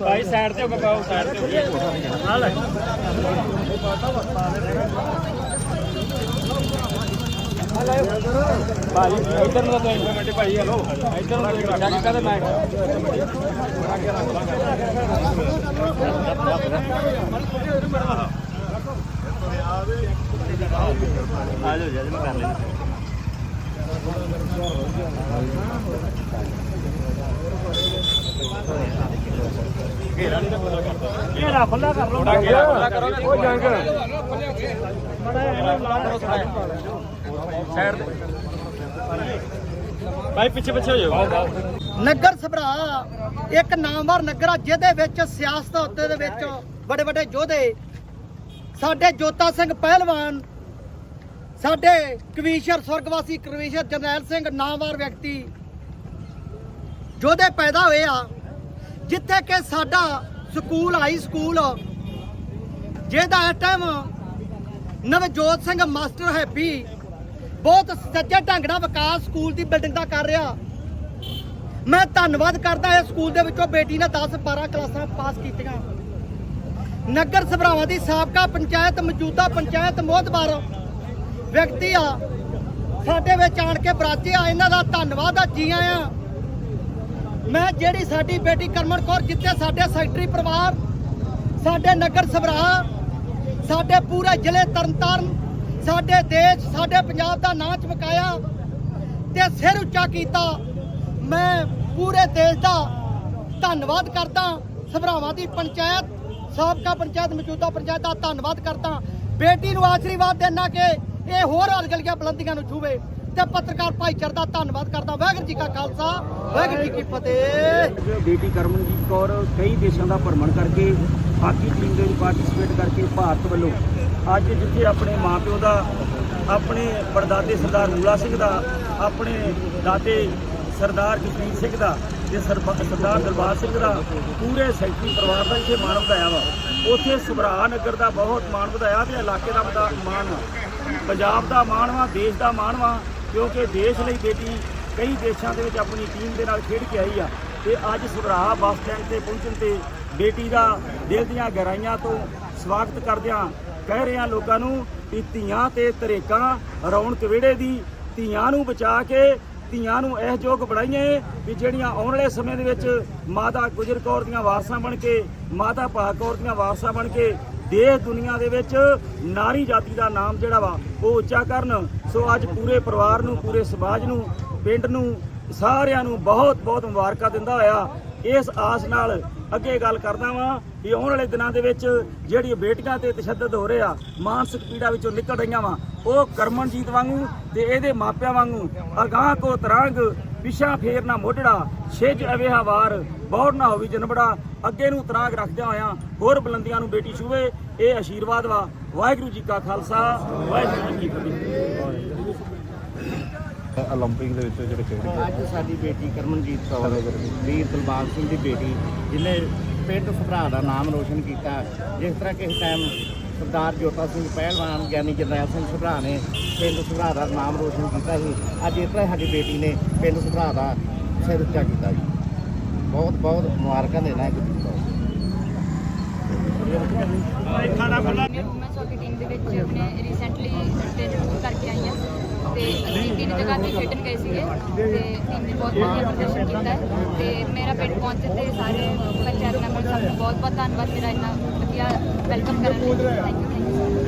ਭਾਈ side ਤੇ ਹੋ ਕੇ ਪਾਓ ਸਾਈਡ ਤੇ ਹੋ ਕੇ ਆ ਲੈ ਭਾਈ, ਇੱਧਰ ਨੂੰ ਤਾਂ ਇੰਪਲੀਮੈਂਟ ਭਾਈ, ਹਲੋ। ਇੱਧਰ ਨੂੰ ਇਕੱਠਾ ਕੀਤਾ ਤੇ ਮੈਂ ਆ ਜਾਓ ਜੀ ਮੈਂ ਕਰ ਲੈਂਦਾ। ਘੇਰਾ ਖੁੱਲਾ ਕਰ ਲਓ। ਘੇਰਾ ਖੁੱਲਾ ਕਰੋ ਉਹ ਜੰਗ। ਸਾਈਡ ਭਾਈ ਪਿੱਛੇ ਪਿੱਛੇ ਹੋ ਜਾਓ। ਨਗਰ ਸਭਰਾ ਇੱਕ ਨਾਮਵਰ ਨਗਰ ਆ ਜਿਹਦੇ ਵਿੱਚ ਸਿਆਸਤ ਉੱਤੇ ਦੇ ਵਿੱਚ ਵੱਡੇ ਵੱਡੇ ਯੋਧੇ ਸਾਡੇ ਜੋਤਾ ਸਿੰਘ ਪਹਿਲਵਾਨ ਸਾਡੇ ਕਵੀਸ਼ਰ ਸੁਰਗਵਾਸੀ ਕਵੀਸ਼ਰ ਜਰਨੈਲ ਸਿੰਘ, ਨਾਮਵਰ ਵਿਅਕਤੀ ਯੋਧੇ ਪੈਦਾ ਹੋਏ ਆ, ਜਿੱਥੇ ਕਿ ਸਾਡਾ ਸਕੂਲ ਹਾਈ ਸਕੂਲ ਜਿਹਦਾ ਇਸ time Navjot Singh master Happy ਬਹੁਤ ਸੱਚੇ ਢੰਗ ਨਾਲ ਵਿਕਾਸ ਸਕੂਲ ਦੀ ਬਿਲਡਿੰਗ ਦਾ ਕਰ ਰਿਹਾ। ਮੈਂ ਧੰਨਵਾਦ ਕਰਦਾ ਇਸ ਸਕੂਲ ਦੇ ਵਿੱਚੋਂ ਬੇਟੀ ਨੇ 10 12 ਕਲਾਸਾਂ ਪਾਸ ਕੀਤੀਆਂ। ਨਗਰ ਸਭਰਾਵਾਂ ਦੀ ਸਾਬਕਾ ਪੰਚਾਇਤ, ਮੌਜੂਦਾ ਪੰਚਾਇਤ ਮੋਹਤਬਾਰ ਵਿਅਕਤੀ ਆ। ਸਾਡੇ ਵਿੱਚ ਆਣ ਕੇ ਬਰਾਜੇ ਆ। ਇਹਨਾਂ ਦਾ ਧੰਨਵਾਦ ਆ, ਜੀ ਆਇਆਂ। ਮੈਂ ਜਿਹੜੀ ਸਾਡੀ ਬੇਟੀ ਕਰਮਨ ਕੌਰ ਜਿੱਥੇ ਸਾਡੇ ਸੈਕਟਰੀ ਪਰਿਵਾਰ, ਸਾਡੇ ਨਗਰ ਸਭਰਾ, ਸਾਡੇ ਪੂਰੇ ਜ਼ਿਲ੍ਹੇ ਤਰਨਤਾਰਨ, ਸਾਡੇ ਦੇਸ਼, ਸਾਡੇ ਪੰਜਾਬ ਦਾ ਨਾਂ ਚਮਕਾਇਆ ਤੇ ਸਿਰ ਉੱਚਾ ਕੀਤਾ। ਮੈਂ ਪੂਰੇ ਦੇਸ਼ ਦਾ ਧੰਨਵਾਦ ਕਰਦਾ। ਸਭਰਾਵਾਂ ਦੀ ਪੰਚਾਇਤ, ਸਾਬਕਾ ਪੰਚਾਇਤ ਮੌਜੂਦਾ ਪੰਚਾਇਤ ਦਾ ਧੰਨਵਾਦ ਕਰਦਾ। ਬੇਟੀ ਨੂੰ ਆਸ਼ੀਰਵਾਦ ਦੇਣਾ ਕਿ ਇਹ ਹੋਰ ਅਲਗਲੀਆਂ ਬੁਲੰਦੀਆਂ ਨੂੰ ਛੂਵੇ ਤੇ ਪੱਤਰਕਾਰ ਭਾਈਚਾਰੇ ਦਾ ਧੰਨਵਾਦ ਕਰਦਾ। ਵਾਹਿਗੁਰੂ ਜੀ ਕਾ ਖਾਲਸਾ, ਵਾਹਿਗੁਰੂ ਜੀ ਕੀ ਫਤਿਹ। ਬੇਟੀ ਕਰਮਨਜੀਤ ਕੌਰ, ਕਈ ਦੇਸ਼ਾਂ ਦਾ ਭ੍ਰਮਣ ਕਰਕੇ ਹਾਕੀ ਟੀਮ ਦੇ ਵਿੱਚ ਪਾਰਟਿਸਿਪੇਟ ਕਰਕੇ ਭਾਰਤ ਵੱਲੋਂ ਅੱਜ ਜਿੱਥੇ ਆਪਣੇ ਮਾਪਿਓ ਦਾ, ਆਪਣੇ ਪਰਦਾਦੇ ਸਰਦਾਰ ਮੂਲਾ ਸਿੰਘ ਦਾ, ਆਪਣੇ ਦਾਦੇ ਸਰਦਾਰ ਜਗਜੀਤ ਸਿੰਘ ਦਾ ਤੇ ਸਰਦਾਰ ਦਰਬਾਰ ਸਿੰਘ ਦਾ ਪੂਰੇ ਸੈਕਟਰੀ ਪਰਿਵਾਰ ਦਾ ਇੱਥੇ ਮਾਣ ਵਧਾਇਆ ਵਾ। ਉੱਥੇ ਸੁਭਰਾ ਨਗਰ ਦਾ ਬਹੁਤ ਮਾਣ ਵਧਾਇਆ ਤੇ ਇਲਾਕੇ ਦਾ ਮਾਣ ਵਾ। ਪੰਜਾਬ ਦਾ ਮਾਣ ਵਾ, ਦੇਸ਼ ਦਾ ਮਾਣ ਵਾ, ਕਿਉਂਕਿ ਦੇਸ਼ ਲਈ ਬੇਟੀ ਕਈ ਦੇਸ਼ਾਂ ਦੇ ਵਿੱਚ ਆਪਣੀ ਟੀਮ ਦੇ ਨਾਲ ਖੇਡ ਕੇ ਆਈ ਆ। ਤੇ ਅੱਜ ਸੁਭਰਾ ਬੱਸ ਸਟੈਂਡ ਤੇ ਪਹੁੰਚਣ ਤੇ ਬੇਟੀ ਦਾ ਦਿਲ ਦੀਆਂ ਗਹਿਰਾਈਆਂ ਤੋਂ ਸਵਾਗਤ ਕਰਦਿਆਂ ਕਹਿ ਰਿਹਾ ਲੋਕਾਂ ਨੂੰ ਕਿ ਧੀਆਂ ਤੇ ਤਰੇਕਾਂ ਰੌਣਕ ਵਿਹੜੇ ਦੀ ਧੀਆਂ ਨੂੰ ਬਚਾ ਕੇ ਧੀਆਂ ਨੂੰ ਇਹ ਯੋਗ ਬਣਾਈਏ ਵੀ ਜਿਹੜੀਆਂ ਆਉਣ ਵਾਲੇ ਸਮੇਂ ਦੇ ਵਿੱਚ ਮਾਤਾ ਗੁਜਰ ਕੌਰ ਦੀਆਂ ਵਾਰਸਾਂ ਬਣ ਕੇ, ਮਾਤਾ ਭਾਗ ਕੌਰ ਦੀਆਂ ਵਾਰਸਾਂ ਬਣ ਕੇ ਦੇਸ਼ ਦੁਨੀਆ ਦੇ ਵਿੱਚ ਨਾਰੀ ਜਾਤੀ ਦਾ ਨਾਮ ਜਿਹੜਾ ਵਾ, ਉਹ ਉੱਚਾ ਕਰਨ। ਸੋ ਅੱਜ ਪੂਰੇ ਪਰਿਵਾਰ ਨੂੰ, ਪੂਰੇ ਸਮਾਜ ਨੂੰ, ਪਿੰਡ ਨੂੰ, ਸਾਰਿਆਂ ਨੂੰ ਬਹੁਤ ਬਹੁਤ ਮੁਬਾਰਕਾਂ ਦਿੰਦਾ ਹੋਇਆ। ਇਸ ਆਸ ਨਾਲ ਅੱਗੇ ਗੱਲ ਕਰਦਾ ਵਾਂ ਕਿ ਆਉਣ ਵਾਲੇ ਦਿਨਾਂ ਦੇ ਵਿੱਚ ਜਿਹੜੀ ਬੇਟੀਆਂ ਤੇ ਤਸ਼ੱਦਦ ਹੋ ਰਿਹਾ, ਮਾਨਸਿਕ ਪੀੜਾ ਵਿੱਚੋਂ ਨਿਕਲ ਰਹੀਆਂ ਵਾ, ਉਹ ਕਰਮਨਜੀਤ ਵਾਂਗੂ ਤੇ ਇਹਦੇ ਮਾਪਿਆਂ ਵਾਂਗੂ ਅਗਾਹ ਕੋ ਤਰੰਗ ਪਿਛਾ ਫੇਰ ਨਾ ਮੋਢੜਾ, ਛਿਜ ਅਵੇਹਾ ਵਾਰ ਨਾ ਹੋਵੀ ਜਨਬੜਾ ਅੱਗੇ ਨੂੰ ਤਰਾਗ ਰੱਖਦਿਆਂ ਹੋਇਆਂ ਹੋਰ ਬੁਲੰਦੀਆਂ ਨੂੰ ਬੇਟੀ ਛੂਵੇ ਇਹ ਆਸ਼ੀਰਵਾਦ ਵਾ ਵਾਹਿਗੁਰੂ ਜੀ ਕਾ ਖਾਲਸਾ ਵਾਹਿਗੁਰੂ ਜੀ ਕੀ ਫਤਿਹ 올림픽 ਦੇ ਵਿੱਚ ਜਿਹੜੇ ਖੇਡ ਗਏ ਅੱਜ ਸਾਡੀ ਬੇਟੀ ਕਰਮਨਜੀਤ ਕੌਰ ਵੀਰ ਦਿਲਬਾਗ ਸਿੰਘ ਦੀ ਬੇਟੀ ਜਿਹਨੇ ਪਿੰਡ ਸੁਭਰਾ ਦਾ ਨਾਮ ਰੋਸ਼ਨ ਕੀਤਾ ਜਿਸ ਤਰ੍ਹਾਂ ਕਿਸੇ ਟਾਈਮ ਸਰਦਾਰ ਜੋਤਾ ਸਿੰਘ ਪਹਿਲਵਾਨ ਗਿਆਨੀ ਜਰਨੈਲ ਸਿੰਘ ਸੁਭਰਾ ਨੇ ਪਿੰਡ ਸੁਭਰਾ ਦਾ ਨਾਮ ਰੋਸ਼ਨ ਕੀਤਾ ਸੀ ਅੱਜ ਇਸ ਤਰ੍ਹਾਂ ਸਾਡੀ ਬੇਟੀ ਨੇ ਪਿੰਡ ਸੁਭਰਾ ਦਾ ਸਿਰ ਉੱਚਾ ਕੀਤਾ ਜੀ ਬਹੁਤ ਬਹੁਤ ਮੁਬਾਰਕਾਂ ਦੇਣਾ ਇੱਕ ਦੂਜੇ ਨੂੰ ਮੈਂ ਵੂਮਨਸ ਹਾਕੀ ਟੀਮ ਦੇ ਵਿੱਚ ਮੈਂ ਰੀਸੈਂਟਲੀ ਟ੍ਰੇਨਿੰਗ ਕਰਕੇ ਆਈ ਹਾਂ। ਤੇ ਅਸੀਂ ਤਿੰਨ ਜਗ੍ਹਾ ਤੇ ਖੇਡਣ ਗਏ ਸੀਗੇ। ਤੇ ਟੀਮ ਨੇ ਬਹੁਤ ਵਧੀਆ ਪ੍ਰਦਰਸ਼ਨ ਕੀਤਾ ਹੈ। ਤੇ ਮੇਰਾ ਪਿੰਡ ਪਹੁੰਚੇ ਤੇ ਸਾਰੇ ਪੰਚਾਇਤ ਮੈਂਬਰ ਸਭ ਨੂੰ ਬਹੁਤ ਬਹੁਤ ਧੰਨਵਾਦ। ਮੇਰਾ ਇੰਨਾ ਵਧੀਆ ਵੈਲਕਮ ਕਰਨ ਲਈ। Thank you thank you